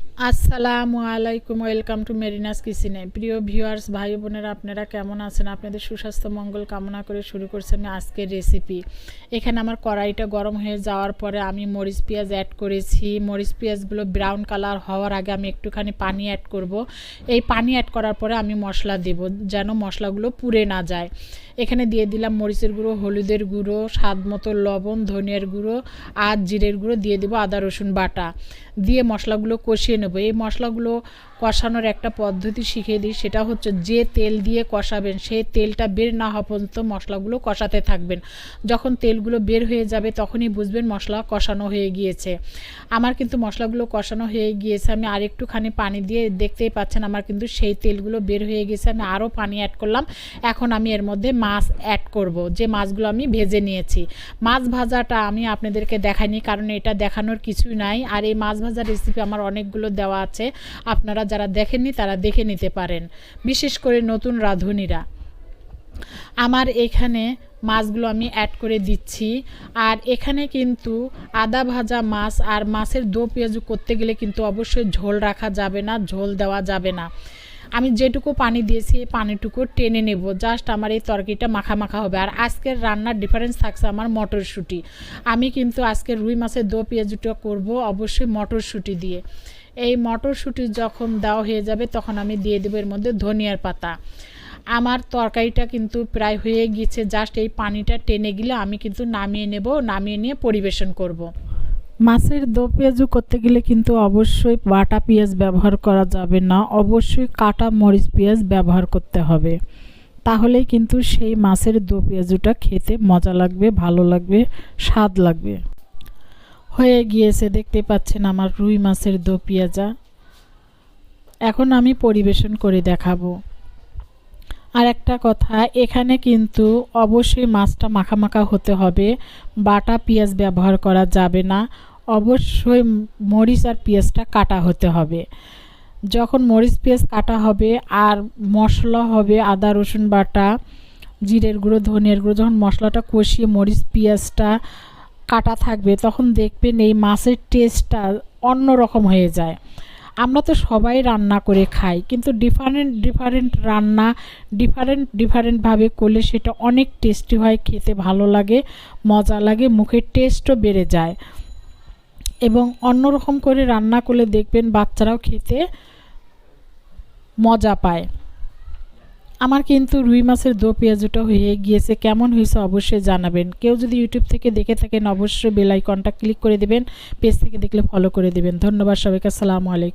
আসসালামু আলাইকুম, welcome to মেরিনাস কিচেনে। প্রিয় ভিউয়ার্স, ভাই বোনেরা, আপনারা কেমন আছেন? আপনাদের সুস্বাস্থ্য, মঙ্গল কামনা করে শুরু করছি আমি আজকের রেসিপি এখানে আমার কড়াইটা গরম হয়ে যাওয়ার পরে আমি মরিচ পেঁয়াজ অ্যাড করেছি। মরিচ পেঁয়াজগুলো ব্রাউন কালার হওয়ার আগে আমি একটুখানি পানি অ্যাড করব। এই পানি অ্যাড করার পরে আমি মশলা দেব, যেন মশলাগুলো পুড়ে না যায়। এখানে দিয়ে দিলাম মরিচের গুঁড়ো, হলুদের গুঁড়ো, স্বাদ মতো লবণ, ধনিয়ার গুঁড়ো আর জিরের গুঁড়ো, দিয়ে দেবো আদা, রসুন বাটা। দিয়ে মশলাগুলো কষিয়ে নেব। এই মশলাগুলো কষানোর একটা পদ্ধতি শিখিয়ে দিই, সেটা হচ্ছে যে তেল দিয়ে কষাবেন, সেই তেলটা বের না হওয়া পর্যন্ত মশলাগুলো কষাতে থাকবেন। যখন তেলগুলো বের হয়ে যাবে তখনই বুঝবেন মশলা কষানো হয়ে গিয়েছে। আমার কিন্তু মশলাগুলো কষানো হয়ে গিয়েছে, আমি আরেকটুখানি পানি দিয়ে দেখতেই পাচ্ছেন আমার কিন্তু সেই তেলগুলো বের হয়ে গেছে আমি আরও পানি অ্যাড করলাম। এখন আমি এর মধ্যে মাছ অ্যাড করব, যে মাছগুলো আমি ভেজে নিয়েছি। মাছ ভাজাটা আমি আপনাদেরকে দেখাইনি, কারণ এটা দেখানোর কিছুই নাই। আর এই মাছ ভাজার রেসিপি আমার অনেকগুলো দেওয়া আছে। আপনারা যারা দেখেননি, তারা দেখে নিতে পারেন। বিশেষ করে নতুন রাঁধুনিরা। আমার এখানে মাছগুলো আমি অ্যাড করে দিচ্ছি। আর এখানে কিন্তু আদা ভাজা মাছ আর মাছের দো পেঁয়াজু করতে গেলে কিন্তু অবশ্যই ঝোল রাখা যাবে না, ঝোল দেওয়া যাবে না। আমি যেটুকু পানি দিয়েছি, এই পানিটুকু টেনে নেব। জাস্ট আমার এই তরকারিটা মাখা মাখা হবে। আর আজকের রান্নার ডিফারেন্স থাকছে আমার মটরশুঁটি। আমি কিন্তু আজকে রুই মাছের দো পেঁয়াজুটা করব অবশ্যই মটরশুঁটি দিয়ে। এই মটরশুঁটি যখন দেওয়া হয়ে যাবে, তখন আমি দিয়ে দেবো এর মধ্যে ধনিয়ার পাতা। আমার তরকারিটা কিন্তু প্রায় হয়ে গিয়েছে জাস্ট এই পানিটা টেনে গেলে আমি কিন্তু নামিয়ে নেব, নামিয়ে নিয়ে পরিবেশন করব। মাছের দো পেঁয়াজু করতে গেলে কিন্তু অবশ্যই বাটা পেঁয়াজ ব্যবহার করা যাবে না, অবশ্যই কাটা মরিচ পেঁয়াজ ব্যবহার করতে হবে। তাহলেই কিন্তু সেই মাছের দো পেঁয়াজুটা খেতে মজা লাগবে, ভালো লাগবে, স্বাদ লাগবে। হয়ে গিয়েছে, দেখতে পাচ্ছেন আমার রুই মাছের দো পেঁয়াজা। এখন আমি পরিবেশন করে দেখাবো। আর একটা কথা, এখানে কিন্তু অবশ্যই মাছটা মাখা মাখা হতে হবে, বাটা পেঁয়াজ ব্যবহার করা যাবে না। অবশ্যই মরিচ আর পেঁয়াজটা কাটা হতে হবে। যখন মরিচ পেঁয়াজ কাটা হবে আর মশলা হবে, আদা, রসুন বাটা, জিরের গুঁড়ো, ধনিয়ার গুঁড়ো, যখন মশলাটা কষিয়ে মরিচ পেঁয়াজটা কাটা থাকবে, তখন দেখবেন এই মাছের টেস্টটা অন্য রকম হয়ে যায়। আমরা তো সবাই রান্না করে খাই, কিন্তু ডিফারেন্ট ডিফারেন্ট রান্না ডিফারেন্ট ডিফারেন্টভাবে করলে সেটা অনেক টেস্টি হয়, খেতে ভালো লাগে, মজা লাগে, মুখের টেস্টও বেড়ে যায়। এবং অন্যরকম করে রান্না করলে দেখবেন বাচ্চারাও খেতে মজা পায়। আমার কিন্তু রুই মাছের দো পেঁয়াজুটা হয়ে গিয়েছে। কেমন হয়েছে অবশ্যই জানাবেন। কেউ যদি ইউটিউব থেকে দেখে থাকেন, অবশ্যই বেলাইকনটা ক্লিক করে দেবেন। পেজ থেকে দেখলে ফলো করে দেবেন। ধন্যবাদ সবাইকে। আসসালামু আলাইকুম।